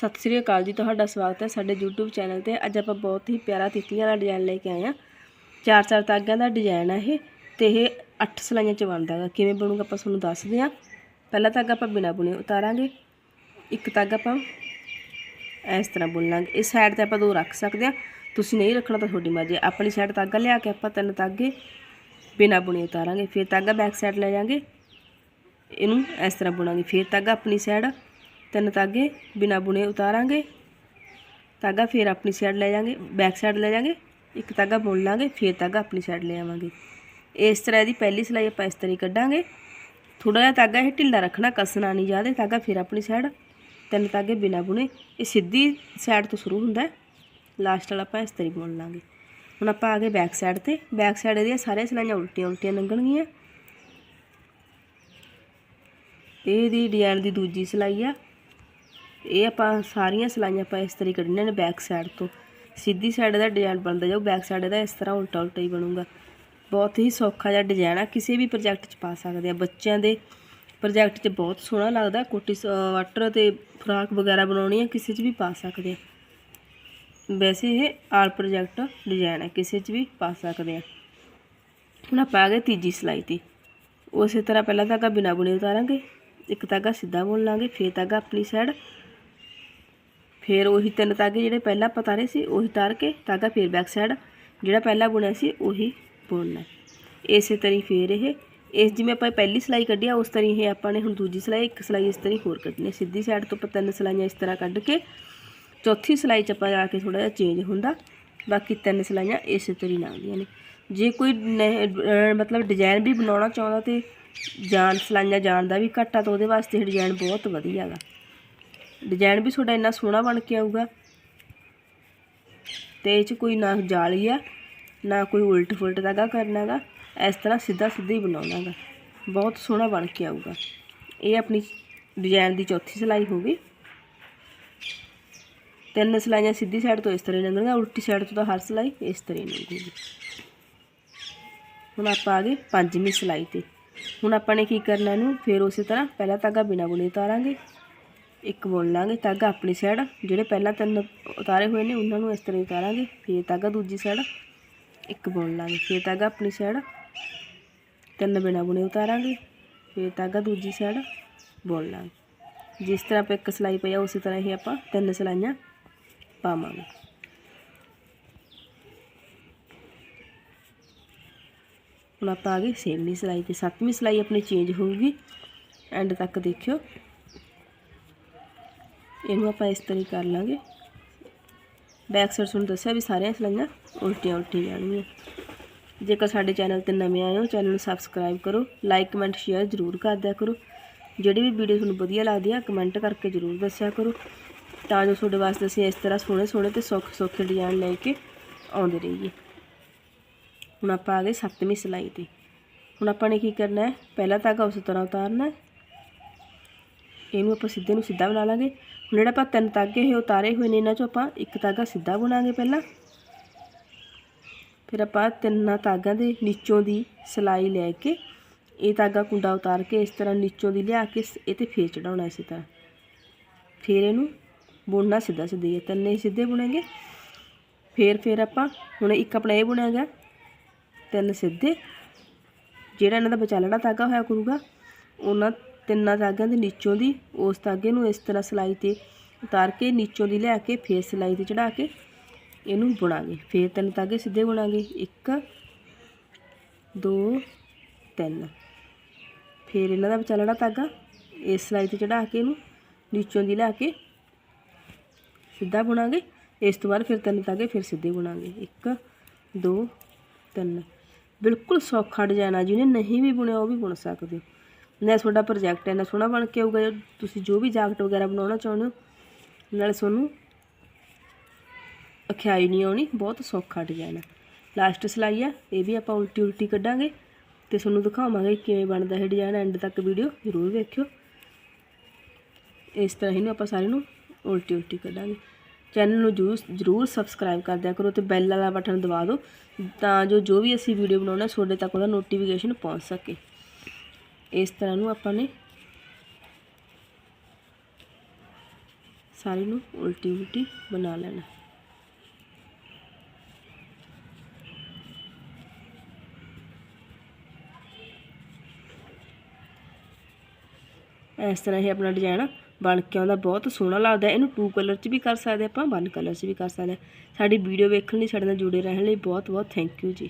ਸਤਿ ਸ੍ਰੀ ਅਕਾਲ ਜੀ, ਤੁਹਾਡਾ ਸਵਾਗਤ ਹੈ ਸਾਡੇ YouTube ਚੈਨਲ ਤੇ। ਅੱਜ ਆਪਾਂ ਬਹੁਤ ਹੀ ਪਿਆਰਾ ਤਿਤਲੀਆਂ ਵਾਲਾ ਡਿਜ਼ਾਈਨ ਲੈ ਕੇ ਆਏ ਆ ਚਾਰ ਚਾਰ ਤਾਗਿਆਂ ਦਾ ਡਿਜ਼ਾਈਨ ਆ ਇਹ ਤੇ ਇਹ 8 ਸਲਾਈਆਂ ਚ ਬਣਦਾ ਹੈਗਾ ਕਿਵੇਂ ਬਣੂਗਾ ਆਪਾਂ ਤੁਹਾਨੂੰ ਦੱਸਦੇ ਆ ਪਹਿਲਾ ਤਾਗਾ ਆਪਾਂ ਬਿਨਾ ਬੁਣੇ ਉਤਾਰਾਂਗੇ। ਇੱਕ ਤਾਗਾ ਆਪਾਂ ਇਸ ਤਰ੍ਹਾਂ ਬੁਣ ਲਾਂਗੇ ਇਸ ਸਾਈਡ ਤੇ ਆਪਾਂ ਦੋ ਰੱਖ ਸਕਦੇ ਆ ਤੁਸੀਂ ਨਹੀਂ ਰੱਖਣਾ ਤਾਂ ਤੁਹਾਡੀ ਮਰਜ਼ੀ ਆਪਣੀ ਸਾਈਡ ਤਾਗਾ ਲਿਆ ਕੇ ਆਪਾਂ ਤਿੰਨ ਤਾਗੇ ਬਿਨਾ ਬੁਣੇ ਉਤਾਰਾਂਗੇ। ਫਿਰ ਤਾਗਾ ਬੈਕ ਸਾਈਡ ਲੈ ਜਾਾਂਗੇ। ਇਹਨੂੰ ਇਸ ਤਰ੍ਹਾਂ ਬੁਣਾਂਗੇ। ਫਿਰ ਤਾਗਾ ਆਪਣੀ ਸਾਈਡ ਤਿੰਨ ਤਾਗੇ, ਬਿਨਾ ਬੁਣੇ ਉਤਾਰਾਂਗੇ। ਤਾਗਾ ਫਿਰ ਆਪਣੀ ਸਾਈਡ ਲੈ ਜਾਾਂਗੇ ਬੈਕ ਸਾਈਡ ਲੈ ਜਾਾਂਗੇ, ਇੱਕ ਤਾਗਾ ਬੁਣ ਲਾਂਗੇ, ਫਿਰ ਤਾਗਾ ਆਪਣੀ ਸਾਈਡ ਲੈ ਆਵਾਂਗੇ। ਇਸ ਤਰ੍ਹਾਂ ਇਹਦੀ ਪਹਿਲੀ ਸਿਲਾਈ ਆਪਾਂ ਇਸ ਤਰ੍ਹਾਂ ਹੀ ਕੱਢਾਂਗੇ। ਥੋੜਾ ਜਿਹਾ ਤਾਗਾ ਇਹ ਢਿੱਲਾ ਰੱਖਣਾ, ਕੱਸਣਾ ਨਹੀਂ ਜ਼ਿਆਦਾ, ਤਾਗਾ ਫਿਰ ਆਪਣੀ ਸਾਈਡ ਤਿੰਨ ਤਾਗੇ ਬਿਨਾ ਬੁਣੇ। ਇਹ ਸਿੱਧੀ ਸਾਈਡ ਤੋਂ ਸ਼ੁਰੂ ਹੁੰਦਾ ਲਾਸਟ ਵਾਲਾ ਆਪਾਂ ਇਸ ਤਰ੍ਹਾਂ ਹੀ ਬੁਣ ਲਾਂਗੇ। ਹੁਣ ਆਪਾਂ ਆ ਗਏ ਬੈਕ ਸਾਈਡ ਤੇ। ਬੈਕ ਸਾਈਡ ਇਹਦੀਆਂ ਸਾਰੀਆਂ ਸਿਲਾਈਆਂ ਉਲਟੀਆਂ ਉਲਟੀਆਂ ਲੰਘਣਗੀਆਂ। ਇਹਦੀ ਡਿਜ਼ਾਈਨ ਦੀ ਦੂਜੀ ਸਿਲਾਈ ਆ। ਇਹ ਆਪਾਂ ਸਾਰੀਆਂ ਸਿਲਾਈਆਂ ਆਪਾਂ ਇਸ ਤਰ੍ਹਾਂ ਹੀ ਕੱਢਣੀਆਂ ਨੇ ਬੈਕ ਸਾਈਡ ਤੋਂ। ਸਿੱਧੀ ਸਾਈਡ ਦਾ ਡਿਜ਼ਾਈਨ ਬਣਦਾ ਜਾਊ ਬੈਕ ਸਾਈਡ ਦਾ ਇਸ ਤਰ੍ਹਾਂ ਉਲਟਾ ਉਲਟਾ ਹੀ ਬਣੂਗਾ। ਬਹੁਤ ਹੀ ਸੌਖਾ ਜਿਹਾ ਡਿਜ਼ਾਈਨ ਆ, ਕਿਸੇ ਵੀ ਪ੍ਰੋਜੈਕਟ 'ਚ ਪਾ ਸਕਦੇ ਆ। ਬੱਚਿਆਂ ਦੇ ਪ੍ਰੋਜੈਕਟ 'ਚ ਬਹੁਤ ਸੋਹਣਾ ਲੱਗਦਾ, ਕੋਟੀ ਸਵਾਟਰ ਤੇ ਫਰਾਕ ਵਗੈਰਾ ਬਣਾਉਣੀ ਆ, ਕਿਸੇ 'ਚ ਵੀ ਪਾ ਸਕਦੇ ਆ। ਵੈਸੇ ਇਹ ਆਲ ਪ੍ਰੋਜੈਕਟ ਡਿਜ਼ਾਈਨ ਹੈ ਕਿਸੇ 'ਚ ਵੀ ਪਾ ਸਕਦੇ ਆ। ਹੁਣ ਆਪਾਂ ਆ ਗਏ ਤੀਜੀ ਸਿਲਾਈ ਤੇ। ਉਸੇ ਤਰ੍ਹਾਂ ਪਹਿਲਾਂ ਧਾਗਾ ਬਿਨਾ ਬੁਣੇ ਉਤਾਰਾਂਗੇ, ਇੱਕ ਧਾਗਾ ਸਿੱਧਾ ਬੁਣ ਲਾਂਗੇ, ਫੇਰ ਧਾਗਾ ਆਪਣੀ ਸਾਈਡ ਫਿਰ ਉਹੀ ਤਿੰਨ ਤਾਗੇ ਜਿਹੜੇ ਪਹਿਲਾਂ ਆਪਾਂ ਤਾਰੇ ਸੀ, ਉਹੀ ਤਾਰ ਕੇ ਧਾਗਾ ਫਿਰ ਬੈਕ ਸਾਈਡ ਜਿਹੜਾ ਪਹਿਲਾਂ ਬੁਣਿਆ ਸੀ, ਉਹੀ ਬੁਣਨਾ। ਇਸੇ ਤਰ੍ਹਾਂ ਫਿਰ ਇਹ, ਇਸ ਜਿਵੇਂ ਆਪਾਂ ਪਹਿਲੀ ਸਲਾਈ ਕੱਢੀ ਆ, ਉਸ ਤਰ੍ਹਾਂ ਇਹ ਆਪਾਂ ਨੇ ਹੁਣ ਦੂਜੀ ਸਲਾਈ, ਇੱਕ ਸਲਾਈ ਇਸ ਤਰ੍ਹਾਂ ਹੋਰ ਕੱਢਣੀ ਸਿੱਧੀ ਸਾਈਡ ਤੋਂ ਆਪਾਂ ਤਿੰਨ ਸਲਾਈਆਂ ਇਸ ਤਰ੍ਹਾਂ ਕੱਢ ਕੇ, ਚੌਥੀ ਸਲਾਈ 'ਚ ਆਪਾਂ ਜਾ ਕੇ ਥੋੜਾ ਜਿਹਾ ਚੇਂਜ ਹੁੰਦਾ, ਬਾਕੀ ਤਿੰਨ ਸਲਾਈਆਂ ਇਸੇ ਤਰ੍ਹਾਂ ਹੀ ਲੰਘਦੀਆਂ ਨੇ। ਜੇ ਕੋਈ ਨਹੀਂ- ਮਤਲਬ ਡਿਜ਼ਾਈਨ ਵੀ ਬਣਾਉਣਾ ਚਾਹੁੰਦਾ ਤੇ ਜਾਨ ਸਲਾਈਆਂ ਜਾਣ ਦਾ ਵੀ ਘੱਟ ਆ ਤਾਂ ਉਹਦੇ ਵਾਸਤੇ ਇਹ ਡਿਜ਼ਾਈਨ ਬਹੁਤ ਵਧੀਆ ਹੈਗਾ ਡਿਜ਼ਾਈਨ ਵੀ ਤੁਹਾਡਾ ਇੰਨਾ ਸੋਹਣਾ ਬਣ ਕੇ ਆਊਗਾ। ਤੇ ਇਹ 'ਚ ਕੋਈ ਨਾ ਜਾਲੀ ਆ, ਨਾ ਕੋਈ ਉਲਟ ਫੁਲਟ ਦਾਗਾ ਕਰਨਾ ਗਾ। ਇਸ ਤਰ੍ਹਾਂ ਸਿੱਧਾ ਸਿੱਧਾ ਹੀ ਬਣਾਉਣਾ ਗਾ। ਬਹੁਤ ਸੋਹਣਾ ਬਣ ਕੇ ਆਊਗਾ। ਇਹ ਆਪਣੀ ਡਿਜ਼ਾਈਨ ਦੀ ਚੌਥੀ ਸਿਲਾਈ ਹੋ ਗਈ। ਤਿੰਨ ਸਿਲਾਈਆਂ ਸਿੱਧੀ ਸਾਈਡ ਤੋਂ ਇਸ ਤਰ੍ਹਾਂ ਲੰਘਣਗੀਆਂ, ਉਲਟੀ ਸਾਈਡ ਤੋਂ ਤਾਂ ਹਰ ਸਿਲਾਈ ਇਸ ਤਰ੍ਹਾਂ ਹੀ ਲੰਘੂਗੀ। ਹੁਣ ਆਪਾਂ ਆ ਗਏ ਪੰਜਵੀਂ ਸਿਲਾਈ ਤੇ। ਹੁਣ ਆਪਾਂ ਨੇ ਕੀ ਕਰਨਾ ਇਹਨੂੰ, ਫਿਰ ਉਸੇ ਤਰ੍ਹਾਂ ਪਹਿਲਾ ਧਾਗਾ ਬਿਨਾ ਬੁਣੇ ਉਤਾਰਾਂਗੇ। ਇੱਕ ਬੁਣ ਲਾਂਗੇ ਧਾਗਾ ਆਪਣੀ ਸਾਈਡ ਜਿਹੜੇ ਪਹਿਲਾਂ ਤਿੰਨ ਉਤਾਰੇ ਹੋਏ ਨੇ, ਉਹਨਾਂ ਨੂੰ ਇਸ ਤਰ੍ਹਾਂ ਹੀ ਉਤਾਰਾਂਗੇ। ਫਿਰ ਤਾਗਾ ਦੂਜੀ ਸਾਈਡ ਇੱਕ ਬੁਣ ਲਾਂਗੇ, ਫਿਰ ਧਾਗਾ ਆਪਣੀ ਸਾਈਡ ਤਿੰਨ ਬਿਨਾ ਬੁਣੇ ਉਤਾਰਾਂਗੇ, ਫਿਰ ਤਾਗਾ ਦੂਜੀ ਸਾਈਡ ਬੁਣ ਲਾਂਗੇ। ਜਿਸ ਤਰ੍ਹਾਂ ਆਪਾਂ ਇੱਕ ਸਲਾਈ ਪਈ ਆ, ਉਸੇ ਤਰ੍ਹਾਂ ਹੀ ਆਪਾਂ ਤਿੰਨ ਸਲਾਈਆਂ ਪਾਵਾਂਗੇ। ਹੁਣ ਆਪਾਂ ਆ ਗਏ ਛੇਵੀਂ ਸਲਾਈ ਤੇ ਸੱਤਵੀਂ ਸਲਾਈ ਆਪਣੀ ਚੇਂਜ ਹੋਊਗੀ। ਐਂਡ ਤੱਕ ਦੇਖਿਓ। ਇਹਨੂੰ ਆਪਾਂ ਇਸ ਤਰ੍ਹਾਂ ਹੀ ਕਰ ਲਾਂਗੇ। ਬੈਕ ਸਾਈਡ ਤੁਹਾਨੂੰ ਦੱਸਿਆ ਵੀ ਸਾਰੀਆਂ ਸਲਾਈਆਂ ਉਲਟੀਆਂ ਉਲਟੀਆਂ ਜਾਣਗੀਆਂ। ਜੇਕਰ ਸਾਡੇ ਚੈਨਲ ਤੇ ਨਵੇਂ ਆਏ ਹੋ ਚੈਨਲ ਨੂੰ ਸਬਸਕ੍ਰਾਈਬ ਕਰੋ ਲਾਈਕ ਕਮੈਂਟ ਸ਼ੇਅਰ ਜ਼ਰੂਰ ਕਰ ਦਿਆ ਕਰੋ। ਜਿਹੜੀ ਵੀ ਵੀਡੀਓ ਤੁਹਾਨੂੰ ਵਧੀਆ ਲੱਗਦੀ ਆ ਕਮੈਂਟ ਕਰਕੇ ਜ਼ਰੂਰ ਦੱਸਿਆ ਕਰੋ। ਤਾਂ ਜੋ ਤੁਹਾਡੇ ਵਾਸਤੇ ਅਸੀਂ ਇਸ ਤਰ੍ਹਾਂ ਸੋਹਣੇ ਸੋਹਣੇ ਤੇ ਸੌਖੇ ਸੌਖੇ ਡਿਜ਼ਾਈਨ ਲੈ ਕੇ ਆਉਂਦੇ ਰਹੀਏ। ਹੁਣ ਆਪਾਂ ਆ ਗਏ ਸੱਤਵੀਂ ਸਲਾਈ ਤੇ। ਹੁਣ ਆਪਾਂ ਨੇ ਕੀ ਕਰਨਾ ਹੈ? ਪਹਿਲਾ ਧਾਗਾ ਉਸ ਤਰ੍ਹਾਂ ਉਤਾਰਨਾ ਹੈ। ਇਹਨੂੰ ਆਪਾਂ ਸਿੱਧੇ ਨੂੰ ਸਿੱਧਾ ਬਣਾ ਲਾਂਗੇ। ਹੁਣ ਜਿਹੜਾ ਆਪਾਂ ਤਿੰਨ ਧਾਗੇ ਇਹ ਉਤਾਰੇ ਹੋਏ ਨੇ, ਇਹਨਾਂ ਚੋਂ ਆਪਾਂ ਇੱਕ ਧਾਗਾ ਸਿੱਧਾ ਬੁਣਾਂਗੇ ਪਹਿਲਾਂ। ਫਿਰ ਆਪਾਂ ਤਿੰਨਾਂ ਧਾਗਾਂ ਦੇ ਨੀਚੋਂ ਦੀ ਸਲਾਈ ਲੈ ਕੇ, ਇਹ ਧਾਗਾ ਕੁੰਡਾ ਉਤਾਰ ਕੇ ਇਸ ਤਰ੍ਹਾਂ ਨੀਚੋਂ ਦੀ ਲਿਆ ਕੇ, ਇਹ ਤੇ ਫੇਰ ਚੜਾਉਣਾ ਇਸੇ ਤਰ੍ਹਾਂ। ਫਿਰ ਇਹਨੂੰ ਬੁਣਨਾ ਸਿੱਧਾ ਸਿੱਧੇ ਤਿੰਨੇ ਸਿੱਧੇ ਬੁਣਾਂਗੇ। ਫਿਰ ਫਿਰ ਆਪਾਂ ਹੁਣ ਇੱਕ ਆਪਣਾ ਇਹ ਬੁਣਿਆ ਗਿਆ ਤਿੰਨ ਸਿੱਧੇ। ਜਿਹੜਾ ਇਹਨਾਂ ਦਾ ਵਿਚਾਲੜਾ ਧਾਗਾ ਹੋਇਆ ਕਰੂਗਾ, ਉਹਨਾਂ ਤਿੰਨਾਂ ਧਾਗਿਆਂ ਦੇ ਨੀਚੋਂ ਦੀ, ਉਸ ਧਾਗੇ ਨੂੰ ਇਸ ਤਰ੍ਹਾਂ ਸਲਾਈ ਤੇ ਉਤਾਰ ਕੇ, ਨੀਚੋਂ ਦੀ ਲਿਆ ਕੇ, ਫੇਰ ਸਲਾਈ ਤੇ ਚੜਾ ਕੇ ਇਹਨੂੰ ਬੁਣਾਂਗੇ। ਫੇਰ ਤਿੰਨ ਧਾਗੇ ਸਿੱਧੇ ਬੁਣਾਂਗੇ। 1 2 3 ਫੇਰ ਇਹਨਾਂ ਦਾ ਵਿਚਾਲੜਾ ਧਾਗਾ, ਇਸ ਸਲਾਈ ਤੇ ਚੜਾ ਕੇ ਇਹਨੂੰ ਨੀਚੋਂ ਦੀ ਲਿਆ ਕੇ ਸਿੱਧਾ ਬੁਣਾਂਗੇ। ਇਸ ਤੋਂ ਬਾਅਦ ਫਿਰ ਤਿੰਨ ਧਾਗੇ ਫਿਰ ਸਿੱਧੇ ਬੁਣਾਂਗੇ। 1 2 3 ਬਿਲਕੁਲ ਸੌਖਾ ਡਿਜ਼ਾਈਨ ਆ। ਜਿਹਨੇ ਨਹੀਂ ਵੀ ਬੁਣਿਆ, ਉਹ ਵੀ ਬੁਣ ਸਕਦੇ ਹੋ। ਨਾ ਤੁਹਾਡਾ ਪ੍ਰੋਜੈਕਟ ਇੰਨਾ ਸੋਹਣਾ ਬਣ ਕੇ ਆਊਗਾ ਤੁਸੀਂ ਜੋ ਵੀ ਜਾਕਟ ਵਗੈਰਾ ਬਣਾਉਣਾ ਚਾਹੁੰਦੇ ਹੋ। ਨਾਲੇ ਤੁਹਾਨੂੰ ਅਖਿਆਈ ਨਹੀਂ ਆਉਣੀ, ਬਹੁਤ ਸੌਖਾ ਡਿਜ਼ਾਈਨ ਹੈ ਲਾਸਟ ਸਲਾਈ ਆ, ਇਹ ਵੀ ਆਪਾਂ ਉਲਟੀ ਉਲਟੀ ਕੱਢਾਂਗੇ ਤੇ ਤੁਹਾਨੂੰ ਦਿਖਾਵਾਂਗੇ ਕਿਵੇਂ ਬਣਦਾ ਇਹ ਡਿਜ਼ਾਈਨ ਐਂਡ ਤੱਕ ਵੀਡੀਓ ਜ਼ਰੂਰ ਵੇਖਿਓ। ਇਸ ਤਰ੍ਹਾਂ ਹੀ ਨੂੰ ਆਪਾਂ ਸਾਰੇ ਨੂੰ ਉਲਟੀ ਉਲਟੀ ਕੱਢਾਂਗੇ। ਚੈਨਲ ਨੂੰ ਜਰੂਰ ਜਰੂਰ ਸਬਸਕ੍ਰਾਈਬ ਕਰ ਦਿਆ ਕਰੋ ਤੇ ਬੈਲ ਵਾਲਾ ਬਟਨ ਦਬਾ ਦਿਓ, ਤਾਂ ਜੋ ਜੋ ਵੀ ਅਸੀਂ ਵੀਡੀਓ ਬਣਾਉਣਾ, ਤੁਹਾਡੇ ਤੱਕ ਉਹਦਾ ਨੋਟੀਫਿਕੇਸ਼ਨ ਪਹੁੰਚ ਸਕੇ। ਇਸ ਤਰ੍ਹਾਂ ਨੂੰ ਆਪਾਂ ਨੇ ਸਾਰੀ ਨੂੰ ਉਲਟੀ ਉਲਟੀ ਬਣਾ ਲੈਣਾ। ਇਸ ਤਰ੍ਹਾਂ ਇਹ ਆਪਣਾ ਡਿਜ਼ਾਈਨ ਬਣ ਕੇ ਆਉਂਦਾ, ਬਹੁਤ ਸੋਹਣਾ ਲੱਗਦਾ। ਇਹਨੂੰ ਟੂ ਕਲਰ 'ਚ ਵੀ ਕਰ ਸਕਦੇ ਆਪਾਂ ਵਨ ਕਲਰ 'ਚ ਵੀ ਕਰ ਸਕਦੇ ਹਾਂ। ਸਾਡੀ ਵੀਡੀਓ ਵੇਖਣ ਲਈ ਸਾਡੇ ਨਾਲ ਜੁੜੇ ਰਹਿਣ ਲਈ ਬਹੁਤ ਬਹੁਤ ਥੈਂਕ ਯੂ ਜੀ।